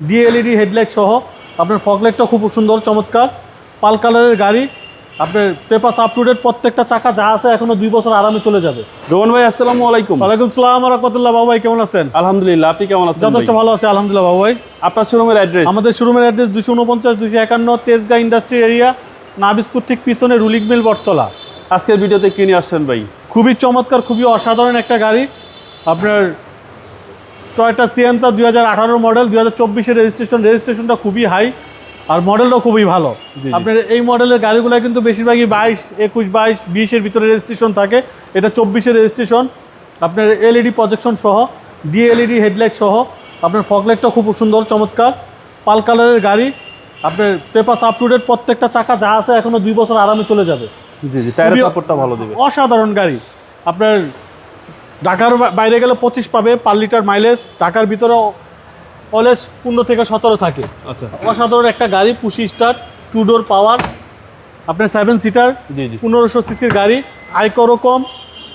DLED headlight সহ। আপনার ফগলাইটটা খুব সুন্দর চমৎকার। পাল কালারের গাড়ি। আপনার পেপার আপ টু ডেট প্রত্যেকটা চাকা যা আছে এখনও দুই বছর আরামে চলে যাবে। রোহন ভাই আসসালামু আলাইকুম। ওয়ালাইকুম সালাম রহমতুল্লাহ। বাবু ভাই কেমন আছেন? আলহামদুলিল্লাহ আপনি কেমন আছেন যথেষ্ট ভালো আছে আলহামদুলিল্লাহ বাবু ভাই। আপনার শোরুমের অ্যাড্রেস আমাদের শোরুমের অ্যাড্রেস দুশো উনপঞ্চাশ দুশো একান্ন তেজগা ইন্ডাস্ট্রি এরিয়া নাবিস্কুর ঠিক পিছনে রুলিক মিল বটতলা। আজকের ভিডিওতে কিনে আসছেন ভাই? খুবই চমৎকার খুবই অসাধারণ একটা গাড়ি। আপনার টয়টা সিয়ান্তা দুই হাজার আঠারো মডেল দুই হাজার চব্বিশের রেজিস্ট্রেশন রেজিস্ট্রেশনটা খুবই হাই আর মডেলটাও খুবই ভালো। আপনার এই মডেলের গাড়িগুলো কিন্তু বেশিরভাগই বাইশ একুশ বাইশ বিশের ভিতরে রেজিস্ট্রেশন থাকে। এটা চব্বিশের রেজিস্ট্রেশন আপনার এলইডি প্রজেকশন সহ ডিএলইডি হেডলাইট সহ আপনার ফগলাইটটা খুব সুন্দর চমৎকার। পাল কালারের গাড়ি আপনার পেপার আপ টু ডেট প্রত্যেকটা চাকা যা আছে এখনও দুই বছর আরামে চলে যাবে। জি জি টায়ারের সাপোর্টটা ভালো দিবে। অসাধারণ গাড়ি। আপনার ঢাকার বাইরে গেলে পঁচিশ পাবে পার লিটার মাইলেজ ঢাকার ভিতরে অলওয়েজ পনেরো থেকে সতেরো থাকে। আচ্ছা। অসাধারণ একটা গাড়ি push start two door power আপনার সেভেন সিটার জি জি। পনেরোশো সিসির গাড়ি আয়করও কম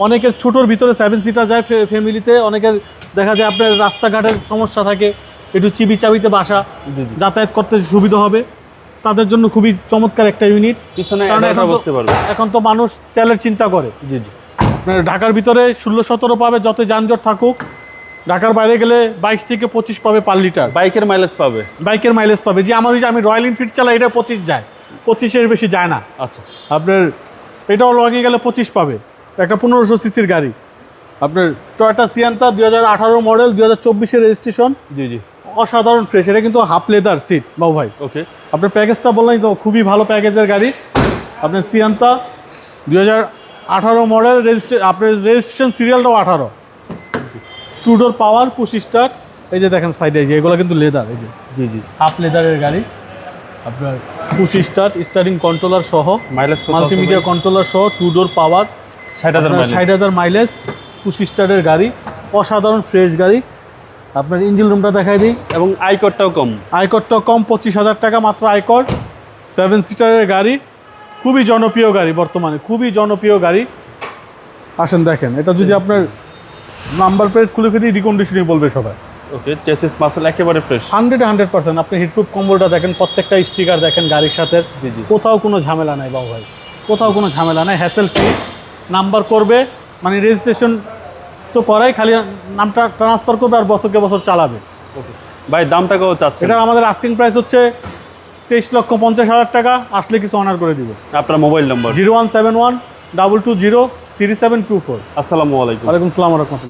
অনেকের ছোটোর ভিতরে সেভেন সিটার যায় ফ্যামিলিতে অনেকের দেখা যায় আপনার রাস্তাঘাটের সমস্যা থাকে একটু চিবি চাবিতে বাসা যাতায়াত করতে সুবিধা হবে। তাদের জন্য খুবই চমৎকার একটা ইউনিট পিছনে এখন বসতে পারবে। এখন তো মানুষ তেলের চিন্তা করে। জি জি। আপনার ঢাকার ভিতরে ষোলো সতেরো পাবে যত যানজট থাকুক। ঢাকার বাইরে গেলে বাইশ থেকে পঁচিশ পাবে পার লিটার। বাইকের মাইলেজ পাবে? বাইকের মাইলেজ পাবে। যে আমার ওই যে আমি রয়্যাল এনফিল্ড চালাই এটা পঁচিশ যায়। পঁচিশের বেশি যায় না। আচ্ছা। আপনার এটাও লগে গেলে পঁচিশ পাবে। একটা পনেরোশো সিসির গাড়ি। আপনার টয়টা সিয়ান্তা দুই হাজার আঠারো মডেল দুই হাজার চব্বিশের রেজিস্ট্রেশন জি জি। অসাধারণ ফ্রেশ এটা কিন্তু হাফ লেদার সিট বাবু ভাই। ওকে আপনার প্যাকেজটা বললেন তো খুবই ভালো প্যাকেজের গাড়ি। আপনার সিয়ান্তা দুই হাজার আঠারো মডেল রেজিস্ট্রে আপনার রেজিস্ট্রেশন সিরিয়ালটাও আঠারো। Two door power push start এই যে দেখেন সাইডে এই যে এগুলো কিন্তু লেদার এই যে। জি জি। হাফ লেদারের গাড়ি। আপনার পুশ স্টার স্টারিং কন্ট্রোলার সহ মাইলেজ মাল্টিমিডিয়া কন্ট্রোলার সহ টু ডোর পাওয়ার ষাট হাজার মাইলেজ ষাট হাজার মাইলেজ পুশ স্টারের গাড়ি অসাধারণ ফ্রেশ গাড়ি। আপনার ইঞ্জিন রুমটা দেখাই দিই। এবং আইকরটাও কম। আয়করটা কম পঁচিশ হাজার টাকা মাত্র আয়কর সেভেন সিটারের গাড়ি। খুবই জনপ্রিয় গাড়ি বর্তমানে খুবই জনপ্রিয় গাড়ি। আসেন দেখেন এটা যদি আপনার নাম্বার প্লেট খুলে ফেলি রিকন্ডিশনিং বলবে সবাই। ওকে চেসিস মাসেল একেবারে ফ্রেশ হান্ড্রেড হান্ড্রেড পার্সেন্ট আপনি হিটপ্রুফ কম্বলটা দেখেন প্রত্যেকটা স্টিকার দেখেন গাড়ির সাথে। কোথাও কোনো ঝামেলা নাই বাবু ভাই কোথাও কোনো ঝামেলা নাই হ্যাসেল ফ্রি নাম্বার করবে মানে রেজিস্ট্রেশন তো করাই খালি নামটা ট্রান্সফার করবে আর বছরকে বছর চালাবে। ওকে ভাই দামটা কত এটার আমাদের আস্কিং প্রাইস হচ্ছে তেইশ লক্ষ পঞ্চাশ হাজার টাকা আসলে কিছু অনার করে দিব। আপনার mobile number? Zero one seven one double two zero three seven two four. আসসালামু আলাইকুম। আলাইকুম সালাম রহমতুল্লাহ।